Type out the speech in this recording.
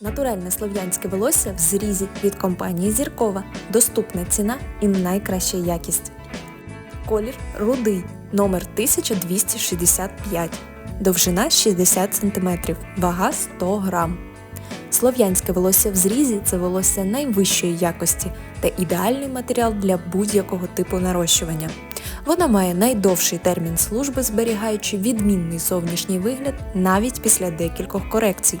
Натуральне слов'янське волосся в зрізі від компанії Зіркова. Доступна ціна і найкраща якість. Колір рудий, номер 1265. Довжина 60 см, вага 100 г. Слов'янське волосся в зрізі це волосся найвищої якості та ідеальний матеріал для будь-якого типу нарощування. Вона має найдовший термін служби, зберігаючи відмінний зовнішній вигляд навіть після декількох корекцій.